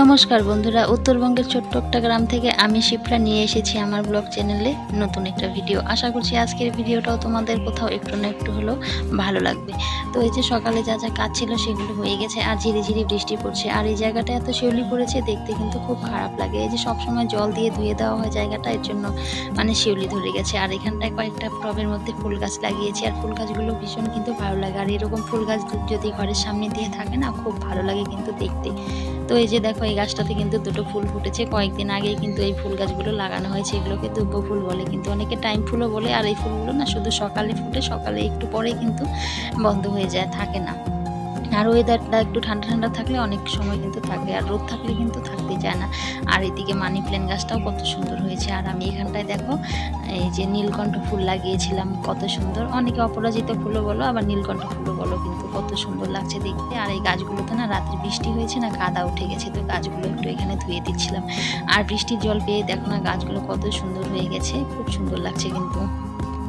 নমস্কার বন্ধুরা, উত্তরবঙ্গের ছোট্ট একটা গ্রাম থেকে আমি শিপ্রা নিয়ে এসেছি আমার ব্লগ চ্যানেলে নতুন একটা ভিডিও। আশা করছি আজকের ভিডিওটাও তোমাদের কোথাও একটু না একটু হলেও ভালো লাগবে। তো এই যে সকালে যা যা কাজ ছিল সেগুলো হয়ে গেছে, আর ঝিরি ঝিরি বৃষ্টি পড়ছে। আর এই জায়গাটা এত শিউলি পড়েছে, দেখতে কিন্তু খুব খারাপ লাগে। এই যে সবসময় জল দিয়ে ধুয়ে দেওয়া হয় জায়গাটা, এর জন্য মানে শিউলি ধরে গেছে। আর এখানটায় কয়েকটা টবের মধ্যে ফুল গাছ লাগিয়েছি, আর ফুল গাছগুলো ভীষণ কিন্তু ভালো লাগে। আর এরকম ফুল গাছ যদি ঘরের সামনে দিয়ে থাকে না, খুব ভালো লাগে কিন্তু দেখতে। তো এই যে দেখো এই গাছটাতে কিন্তু দুটো ফুল ফুটেছে। কয়েকদিন আগেই কিন্তু এই ফুল গাছগুলো লাগানো হয়েছে। এগুলোকে দুব্য ফুল বলে। কিন্তু অনেকে টাইম ফুলও বলে। আর এই ফুলগুলো না শুধু সকালে ফুটে, সকালে একটু পরে কিন্তু বন্ধ হয়ে যায়, থাকে না। আর ওয়েদারটা একটু ঠান্ডা ঠান্ডা থাকলে অনেক সময় কিন্তু থাকে। আর রোদ থাকলে কিন্তু চায় না। আর এদিকে মানি প্ল্যান্ট গাছটাও কত সুন্দর হয়েছে। আর আমি এখানটায় দেখো, এই যে নীলকণ্ঠ ফুল লাগিয়েছিলাম, কত সুন্দর। অনেকে অপরাজিত ফুলও বলো, আবার নীলকণ্ঠ ফুলও বলো, কিন্তু কত সুন্দর লাগছে দেখতে। আর এই গাছগুলোতে না রাত্রে বৃষ্টি হয়েছে না কাদা উঠে গেছে, তো গাছগুলো একটু এখানে ধুয়ে দিচ্ছিলাম। আর বৃষ্টির জল পেয়ে দেখো না গাছগুলো কত সুন্দর হয়ে গেছে, খুব সুন্দর লাগছে কিন্তু।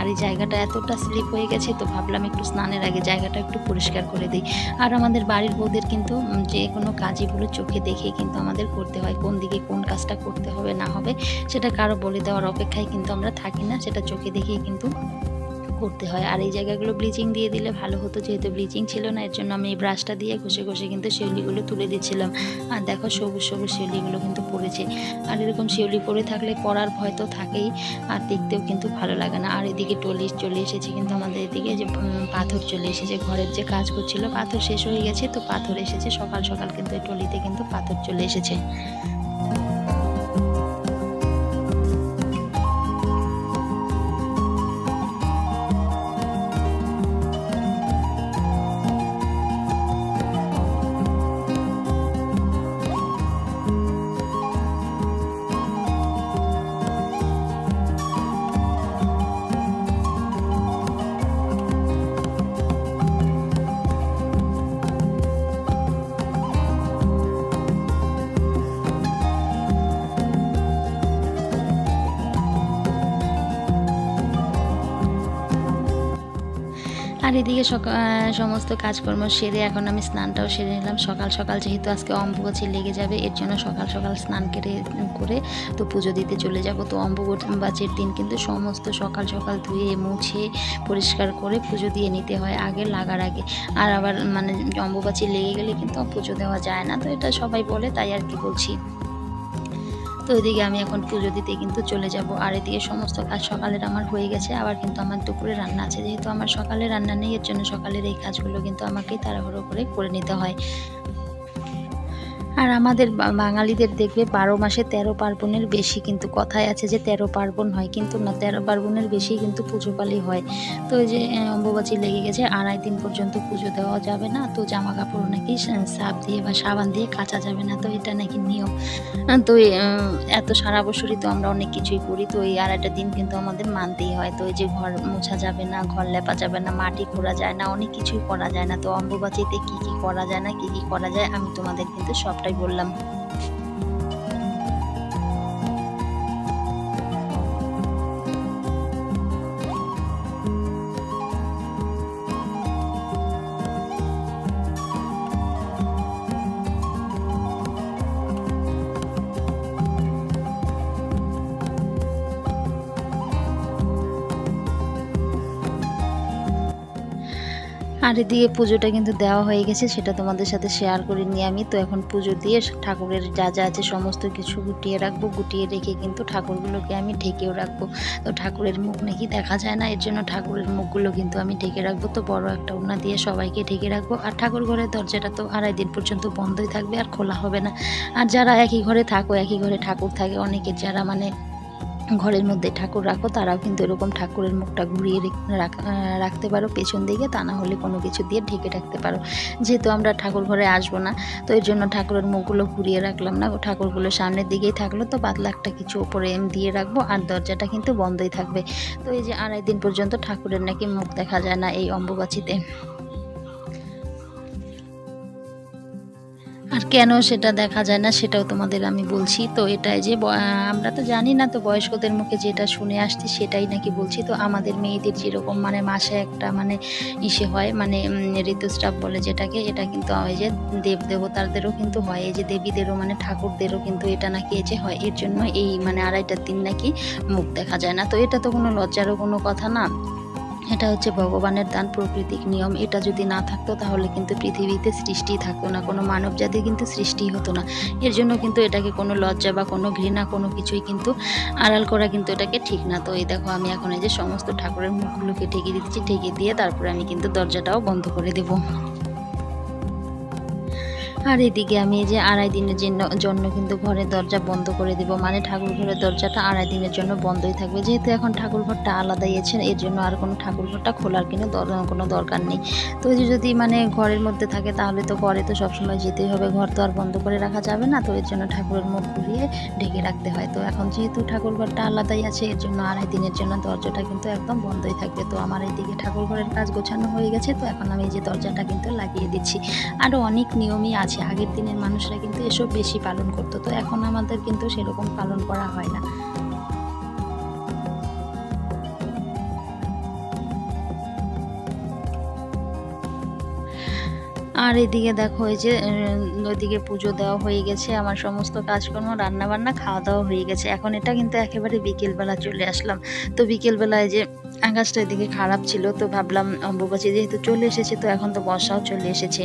আর এই জায়গাটা এতটা স্লিপ হয়ে গেছে, তো ভাবলাম একটু স্নানের আগে জায়গাটা একটু পরিষ্কার করে দিই। আর আমাদের বাড়ির বউদের কিন্তু যে কোনো কাজগুলো চোখে দেখে কিন্তু আমাদের করতে হয়, কোন দিকে কোন কাজটা করতে হবে না হবে, সেটা কারও বলে দেওয়ার অপেক্ষায় কিন্তু আমরা থাকি না, সেটা চোখে দেখেই কিন্তু করতে হয়। আর এই জায়গাগুলো ব্লিচিং দিয়ে দিলে ভালো হতো, যেহেতু ব্লিচিং ছিল না, এর জন্য আমি এই ব্রাশটা দিয়ে ঘষে ঘষে কিন্তু শিউলিগুলো তুলে দিচ্ছিলাম। আর দেখো সবুজ সবুজ শিউলিগুলো কিন্তু পড়েছে। আর এরকম শিউলি পড়ে থাকলে পড়ার ভয় তো থাকেই, আর দেখতেও কিন্তু ভালো লাগে না। আর এদিকে টলি চলে এসেছে কিন্তু আমাদের এদিকে যে পাথর চলে এসেছে। ঘরের যে কাজ করছিল, পাথর শেষ হয়ে গেছে, তো পাথর এসেছে। সকাল সকাল কিন্তু এই টলিতে কিন্তু পাথর চলে এসেছে। আর এদিকে সমস্ত কাজকর্ম সেরে এখন আমি স্নানটাও সেরে নিলাম। সকাল সকাল যেহেতু আজকে অম্বুবাচী লেগে যাবে, এর জন্য সকাল সকাল স্নান কেটে করে তো পুজো দিতে চলে যাব। তো অম্বুবাচীর দিন কিন্তু সমস্ত সকাল সকাল ধুয়ে, মুছে, পরিষ্কার করে পুজো দিয়ে নিতে হয় আগে লাগার আগে। আর আবার মানে অম্বুবাচী লেগে গেলে কিন্তু পুজো দেওয়া যায় না। তো এটা সবাই বলে, তাই আর কি বলছি। তো ওইদিকে আমি এখন পুজো দিতে কিন্তু চলে যাব। আর এদিকে সমস্ত কাজ সকালের আমার হয়ে গেছে। আবার কিন্তু আমার দুপুরে রান্না আছে। যেহেতু আমার সকালে রান্না নেই, এর জন্য সকালের এই কাজগুলো কিন্তু আমাকেই তাড়াহুড়ো করে করে নিতে হয়। আর আমাদের বাঙালিদের দেখবে বারো মাসে তেরো পার্বণের বেশি কিন্তু কথায় আছে যে তেরো পার্বণ হয়, কিন্তু না, তেরো পার্বণের বেশি কিন্তু পুজো পালি হয়। তো এই যে অম্বুবাচী লেগে গেছে, আড়াই দিন পর্যন্ত পুজো দেওয়া যাবে না, তো জামা কাপড় নাকি সাপ দিয়ে বা সাবান দিয়ে কাচা যাবে না, তো এটা নাকি নিয়ম। তো এত সারা বছরই তো আমরা অনেক কিছুই করি, তো এই আড়াইটা দিন কিন্তু আমাদের মানতেই হয়, তো এই যে ঘর মোছা যাবে না, ঘর লেপা যাবে না, মাটি খোঁড়া যায় না, অনেক কিছুই করা যায় না, তো অম্বুবাচীতে কি কি করা যায় না, কি কি করা যায়, আমি তোমাদের কিন্তু সবটাই বললাম। আর এদিকে পুজোটা কিন্তু দেওয়া হয়ে গেছে, সেটা তোমাদের সাথে শেয়ার করে নিয়ে আমি। তো এখন পুজো দিয়ে ঠাকুরের যা যা আছে সমস্ত কিছু গুটিয়ে রাখব। গুটিয়ে রেখে কিন্তু ঠাকুরগুলোকে আমি ঢেকেও রাখব। তো ঠাকুরের মুখ নাকি দেখা যায় না, এর জন্য ঠাকুরের মুখগুলো কিন্তু আমি ঢেকে রাখব। তো বড় একটা উন্না দিয়ে সবাইকে ঢেকে রাখব। আর ঠাকুর ঘরের দরজাটা তো আড়াই দিন পর্যন্ত বন্ধই থাকবে, আর খোলা হবে না। আর যারা একই ঘরে থাকো, একই ঘরে ঠাকুর থাকে অনেকের যারা মানে ঘরের মধ্যে ঠাকুর রাখো, তারাও কিন্তু এরকম ঠাকুরের মুখটা ঘুরিয়ে রাখতে পারো পেছন দিকে, তা না হলে কোনো কিছু দিয়ে ঢেকে রাখতে পারো। যেহেতু আমরা ঠাকুর ঘরে আসব না, তো এর জন্য ঠাকুরের মুখগুলো ঘুরিয়ে রাখলাম না। ঠাকুরগুলো সামনের দিকেই থাকল, তো পাতলা একটা কিছু ওপরে এম দিয়ে রাখব, আর দরজাটা কিন্তু বন্ধই থাকবে। তো এই যে আড়াই দিন পর্যন্ত ঠাকুরের নাকি মুখ দেখা যায় না এই অম্বুবাচীতে। আর কেন সেটা দেখা যায় না, সেটাও তোমাদের আমি বলছি। তো এটাই যে আমরা তো জানি না তো বয়স্কদের মুখে যেটা শুনে আসছি সেটাই নাকি বলছি। তো আমাদের মেয়েদের যেরকম মানে মাসে একটা মানে ইসে হয় মানে ঋতুস্রাব বলে যেটাকে, এটা কিন্তু হয় যে দেব দেবতাদেরও কিন্তু হয়, এই যে দেবীদেরও মানে ঠাকুরদেরও কিন্তু এটা নাকি এই যে হয়। এর জন্য এই মানে আড়াইটার দিন নাকি মুখ দেখা যায় না। তো এটা তো কোনো লজ্জারও কোনো কথা না। এটা হচ্ছে ভগবানের দান প্রকৃতিক নিয়ম। এটা যদি না থাকতো তাহলে কিন্তু পৃথিবীতে সৃষ্টি থাকতো না, কোনো মানব জাতি কিন্তু সৃষ্টি হতো না। এর জন্য কিন্তু এটাকে কোনো লজ্জা বা কোনো ঘৃণা কোনো কিছুই কিন্তু আড়াল করা কিন্তু এটাকে ঠিক না। তো এই দেখো, আমি এখন এই যে সমস্ত ঠাকুরের মুখগুলোকে ঠেকে দিচ্ছি ঠেকে দিয়ে তারপরে আমি কিন্তু দরজাটাও বন্ধ করে দেবো। আর এদিকে আমি এই যে আড়াই দিনের জন্য- জন্য কিন্তু ঘরের দরজা বন্ধ করে দেব। মানে ঠাকুর ঘরের দরজাটা আড়াই দিনের জন্য বন্ধই থাকবে। যেহেতু এখন ঠাকুর ঘরটা আলাদাই আছে, এর জন্য আর কোনো ঠাকুর ঘরটা খোলার কিন্তু কোনো দরকার নেই। তো যদি মানে ঘরের মধ্যে থাকে, তাহলে তো ঘরে তো সবসময় যেতেই হবে। ঘর তো আর বন্ধ করে রাখা যাবে না, তো এর জন্য ঠাকুরের মুখ ঘুরিয়ে ঢেকে রাখতে হয়। তো এখন যেহেতু ঠাকুর ঘরটা আলাদাই আছে, এর জন্য আড়াই দিনের জন্য দরজাটা কিন্তু একদম বন্ধই থাকবে। তো আমার এইদিকে ঠাকুর ঘরের কাজ গোছানো হয়ে গেছে। তো এখন আমি যে দরজাটা কিন্তু লাগিয়ে দিচ্ছি। আরও অনেক নিয়মই আছে। আগের দিনের মানুষরা কিন্তু এসব বেশি পালন করতো। তো এখন আমাদের কিন্তু সেরকম পালন করা হয় না। আর এদিকে দেখো, এই যে ওইদিকে পুজো দেওয়া হয়ে গেছে, আমার সমস্ত কাজকর্ম রান্না বান্না খাওয়া দাওয়া হয়ে গেছে। এখন এটা কিন্তু একেবারে বিকেলবেলা চলে আসলাম। তো বিকেলবেলায় যে আকাশটা এদিকে খারাপ ছিল, তো ভাবলাম অম্বুবাচী যেহেতু চলে এসেছে, তো এখন তো বর্ষাও চলে এসেছে।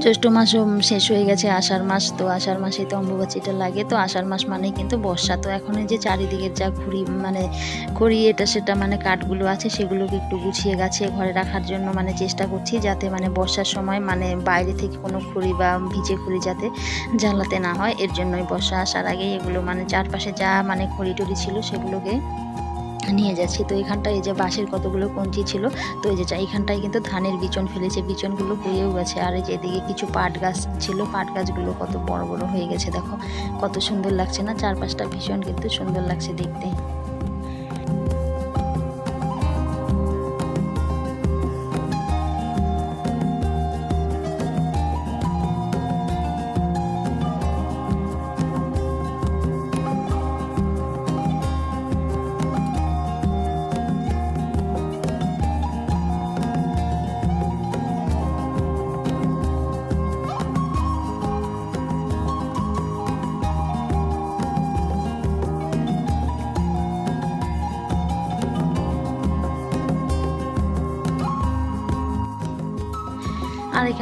জ্যৈষ্ঠ মাসও শেষ হয়ে গেছে, আষাঢ় মাস, তো আষাঢ় মাসেই তো অম্বুবাচীটা লাগে, তো আষাঢ় মাস মানেই কিন্তু বর্ষা। তো এখন যে চারিদিকের যা ঘুরি মানে খড়ি এটা সেটা মানে কাঠগুলো আছে, সেগুলোকে একটু গুছিয়ে গাছে ঘরে রাখার জন্য মানে চেষ্টা করছি, যাতে মানে বর্ষার সময় মানে বাইরে থেকে কোনো খড়ি বা ভিজে খড়ি যাতে জ্বালাতে না হয়, এর জন্যই বর্ষা আসার আগে এগুলো মানে চারপাশে যা মানে খড়ি টড়ি ছিল সেগুলোকে নিয়ে যাচ্ছি। তো এখানটায় এই যে বাঁশের কতগুলো কঞ্চি ছিল, তো এই যে চাই এখানটায় কিন্তু ধানের বিচন ফেলেছে, বিচনগুলো হয়েও গেছে। আর এই যে এদিকে কিছু পাট গাছ ছিল, পাট গাছগুলো কত বড় বড় হয়ে গেছে, দেখো। কত সুন্দর লাগছে না? চারপাশটা ভীষণ কিন্তু সুন্দর লাগছে দেখতে।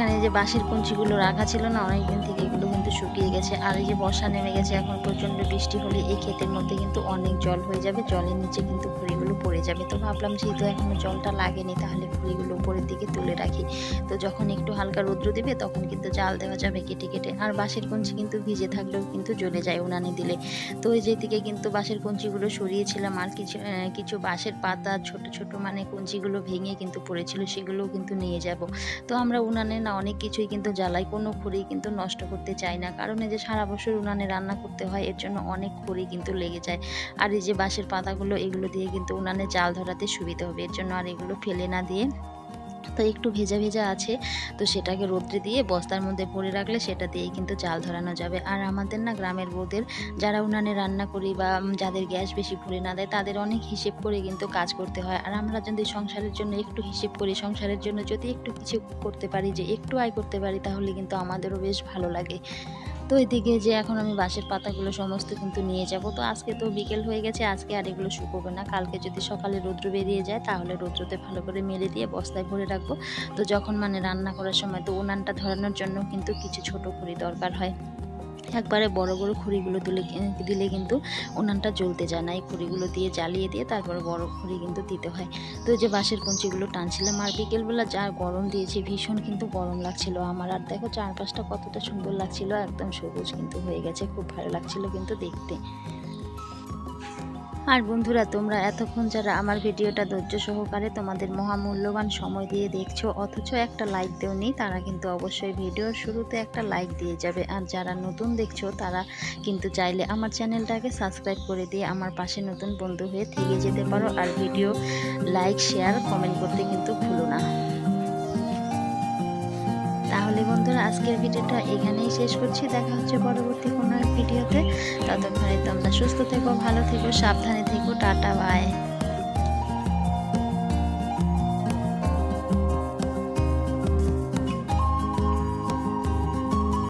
এখানে যে বাঁশের কঞ্চিগুলো রাখা ছিল না, অনেকদিন থেকে এগুলো কিন্তু শুকিয়ে গেছে। আর এই যে বর্ষা নেমে গেছে, এখন প্রচণ্ড বৃষ্টি হলে এই ক্ষেতের মধ্যে কিন্তু অনেক জল হয়ে যাবে, জলের নিচে কিন্তু খড়িগুলো পড়ে যাবে। তো ভাবলাম যেহেতু এখনও জলটা লাগেনি, তাহলে খড়িগুলো উপরের দিকে তুলে রাখি। তো যখন একটু হালকা রৌদ্র দেবে, তখন কিন্তু জাল দেওয়া যাবে কেটে কেটে। আর বাঁশের কঞ্চি কিন্তু ভিজে থাকলেও কিন্তু জ্বলে যায় উনানে দিলে। তো ওই যেদিকে কিন্তু বাঁশের কঞ্চিগুলো সরিয়েছিলাম, আর কিছু কিছু বাঁশের পাতা, ছোট ছোট মানে কঞ্চিগুলো ভেঙে কিন্তু পড়েছিল, সেগুলোও কিন্তু নিয়ে যাব। তো আমরা উনানে না অনেক কিছুই কিন্তু জ্বালাই, কোনো খড়ি কিন্তু নষ্ট করতে চাই না। কারণ এই যে সারা বছর উনানে রান্না করতে হয়, এর জন্য অনেক খড়ি কিন্তু লেগে যায়। আর এই যে বাঁশের পাতাগুলো, এগুলো দিয়ে কিন্তু উনানে জাল ধরাতে সুবিধা হবে, এর জন্য আর এগুলো ফেলে না দিয়ে। তো একটু ভেজা ভেজা আছে, তো সেটাকে রোদ্রে দিয়ে বস্তার মধ্যে পরে রাখলে সেটা দিয়েই কিন্তু জাল ধরানো যাবে। আর আমাদের না গ্রামের বউদের, যারা উনানে রান্না করি বা যাদের গ্যাস বেশি ভরে না দেয়, তাদের অনেক হিসেব করে কিন্তু কাজ করতে হয়। আর আমরা যদি সংসারের জন্য একটু হিসেব করি, সংসারের জন্য যদি একটু কিছু করতে পারি, যে একটু আয় করতে পারি, তাহলে কিন্তু আমাদেরও বেশ ভালো লাগে। তো এদিকে যে এখন আমি বাঁশের পাতাগুলো সমস্ত কিন্তু নিয়ে যাব। তো আজকে তো বিকেল হয়ে গেছে, আজকে আর এগুলো শুকোবে না। কালকে যদি সকালে রৌদ্র বেরিয়ে যায়, তাহলে রৌদ্রতে ভালো করে মেলে দিয়ে বস্তায় ভরে রাখব। তো যখন মানে রান্না করার সময় তো উনানটা ধরানোর জন্য কিন্তু কিছু ছোট করে দরকার হয়। একবারে বড় বড় খড়িগুলো দিলে দিলে কিন্তু উনানটা জ্বলতে যায় না। এই খড়িগুলো দিয়ে জ্বালিয়ে দিয়ে তারপরে বড় খড়ি কিন্তু দিতে হয়। তো যে বাঁশের কঞ্চিগুলো টানছিলাম, আর বিকেলবেলা যা গরম দিয়েছে, ভীষণ কিন্তু গরম লাগছিল আমার। আর দেখো চারপাশটা কতটা সুন্দর লাগছিল, একদম সবুজ কিন্তু হয়ে গেছে, খুব ভালো লাগছিল কিন্তু দেখতে। আর বন্ধুরা, তোমরা এতক্ষণ যারা আমার ভিডিওটা ধৈর্য সহকারে তোমাদের মহামূল্যবান সময় দিয়ে দেখছ, অথচ একটা লাইক দেওনি, তারা কিন্তু অবশ্যই ভিডিওর শুরুতে একটা লাইক দিয়ে যাবে। আর যারা নতুন দেখছ, তারা কিন্তু চাইলে আমার চ্যানেলটাকে সাবস্ক্রাইব করে দিয়ে আমার পাশে নতুন বন্ধু হয়ে থেকে যেতে পারো। আর ভিডিও লাইক শেয়ার কমেন্ট করতে কিন্তু ভুলো না। তাহলে বন্ধুরা, আজকের ভিডিওটা এখানেই শেষ করছি। দেখা হচ্ছে পরবর্তী কোনো ভিডিওতে। ততক্ষণে তোমরা সুস্থ থেকো, ভালো থেকো, সাবধানে Vater.